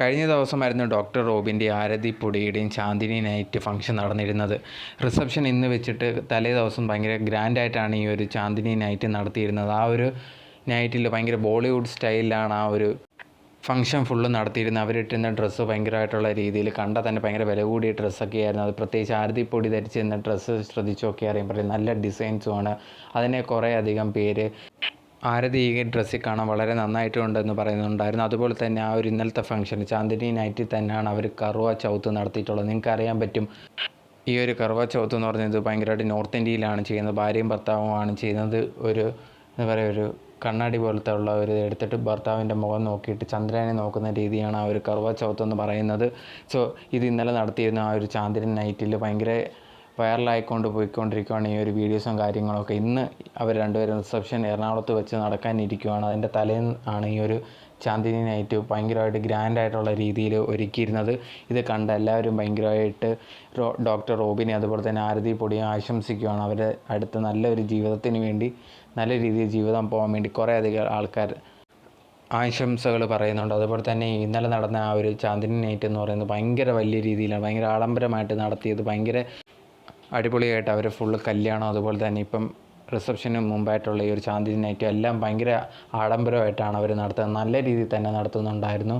കഴിഞ്ഞ ദിവസമായിരുന്നു ഡോക്ടർ റോബിന്റെ ആരതി പൊടിയുടെയും ചാന്ദിനി നൈറ്റ് ഫംഗ്ഷൻ നടന്നിരുന്നത്. റിസപ്ഷൻ ഇന്ന് വെച്ചിട്ട് തലേ ദിവസം ഭയങ്കര ഗ്രാൻഡായിട്ടാണ് ഈ ഒരു ചാന്ദിനി നൈറ്റ് നടത്തിയിരുന്നത്. ആ ഒരു നൈറ്റിൽ ഭയങ്കര ബോളിവുഡ് സ്റ്റൈലിലാണ് ആ ഒരു ഫംഗ്ഷൻ ഫുള്ള് നടത്തിയിരുന്നത്. അവരിട്ടിരുന്ന ഡ്രസ്സ് ഭയങ്കരമായിട്ടുള്ള രീതിയിൽ കണ്ടാൽ തന്നെ ഭയങ്കര വില കൂടിയ ഡ്രസ്സൊക്കെ ആയിരുന്നു. അത് പ്രത്യേകിച്ച് ആരതി പൊടി ധരിച്ചിരുന്ന ഡ്രസ്സ് ശ്രദ്ധിച്ചൊക്കെ അറിയുമ്പോൾ നല്ല ഡിസൈൻസുമാണ് അതിനെ കുറേ അധികം പേര് ആരതി ഈ ഡ്രസ്സിൽ കാണാൻ വളരെ നന്നായിട്ടുണ്ടെന്ന് പറയുന്നുണ്ടായിരുന്നു. അതുപോലെ തന്നെ ആ ഒരു ഇന്നലത്തെ ഫംഗ്ഷൻ ചാന്ദിനി നൈറ്റിൽ തന്നെയാണ് അവർ കറുവ ചൗത്ത് നടത്തിയിട്ടുള്ളത്. നിങ്ങൾക്ക് അറിയാൻ പറ്റും ഈ ഒരു കറുവ ചൗത്ത് എന്ന് പറയുന്നത് ഭയങ്കരമായിട്ട് നോർത്ത് ഇന്ത്യയിലാണ് ചെയ്യുന്നത്. ഭാര്യയും ഭർത്താവുമാണ് ചെയ്യുന്നത്. ഒരു എന്താ പറയുക ഒരു കണ്ണാടി പോലത്തെ ഉള്ള ഒരു എടുത്തിട്ട് ഭർത്താവിന്റെ മുഖം നോക്കിയിട്ട് ചന്ദ്രനെ നോക്കുന്ന രീതിയാണ് ആ ഒരു കറുവ ചൗത്ത് എന്ന് പറയുന്നത്. സോ ഇത് ഇന്നലെ നടത്തിയിരുന്ന ആ ഒരു ചാന്ദിനി നൈറ്റിൽ ഭയങ്കര വൈറലായിക്കൊണ്ട് പോയിക്കൊണ്ടിരിക്കുകയാണ് ഈ ഒരു വീഡിയോസും കാര്യങ്ങളൊക്കെ. ഇന്ന് അവർ രണ്ടുപേരും റിസപ്ഷൻ എറണാകുളത്ത് വെച്ച് നടക്കാനിരിക്കുകയാണ് അതിന്റെ തലേന്ന് ആണ് ഈ ഒരു ചാന്ദിനി നൈറ്റ് ഭയങ്കരമായിട്ട് ഗ്രാൻഡായിട്ടുള്ള രീതിയിൽ ഒരുക്കിയിരുന്നത്. ഇത് കണ്ട എല്ലാവരും ഭയങ്കരമായിട്ട് ഡോക്ടർ റോബിനെ അതുപോലെ തന്നെ ആരതി പൊടിയും ആശംസിക്കുകയാണ് അവരെ അടുത്ത നല്ലൊരു ജീവിതത്തിന് വേണ്ടി നല്ല രീതിയിൽ ജീവിതം പോകാൻ വേണ്ടി കുറേയധികം ആൾക്കാർ ആശംസകൾ പറയുന്നുണ്ട്. അതുപോലെ തന്നെ ഇന്നലെ നടന്ന ആ ഒരു ചാന്ദിനി നൈറ്റ് എന്ന് പറയുന്നത് ഭയങ്കര വലിയ രീതിയിലാണ്. ഭയങ്കര ആഡംബരമായിട്ട് നടത്തിയത്. ഭയങ്കര അടിപൊളിയായിട്ട് അവർ ഫുള്ള് കല്യാണം അതുപോലെ തന്നെ ഇപ്പം റിസപ്ഷന് മുമ്പായിട്ടുള്ള ഈ ഒരു ചാന്ദിനി നൈറ്റും എല്ലാം ഭയങ്കര ആഡംബരമായിട്ടാണ് അവർ നടത്തുന്നത്. നല്ല രീതിയിൽ തന്നെ നടത്തുന്നുണ്ടായിരുന്നു.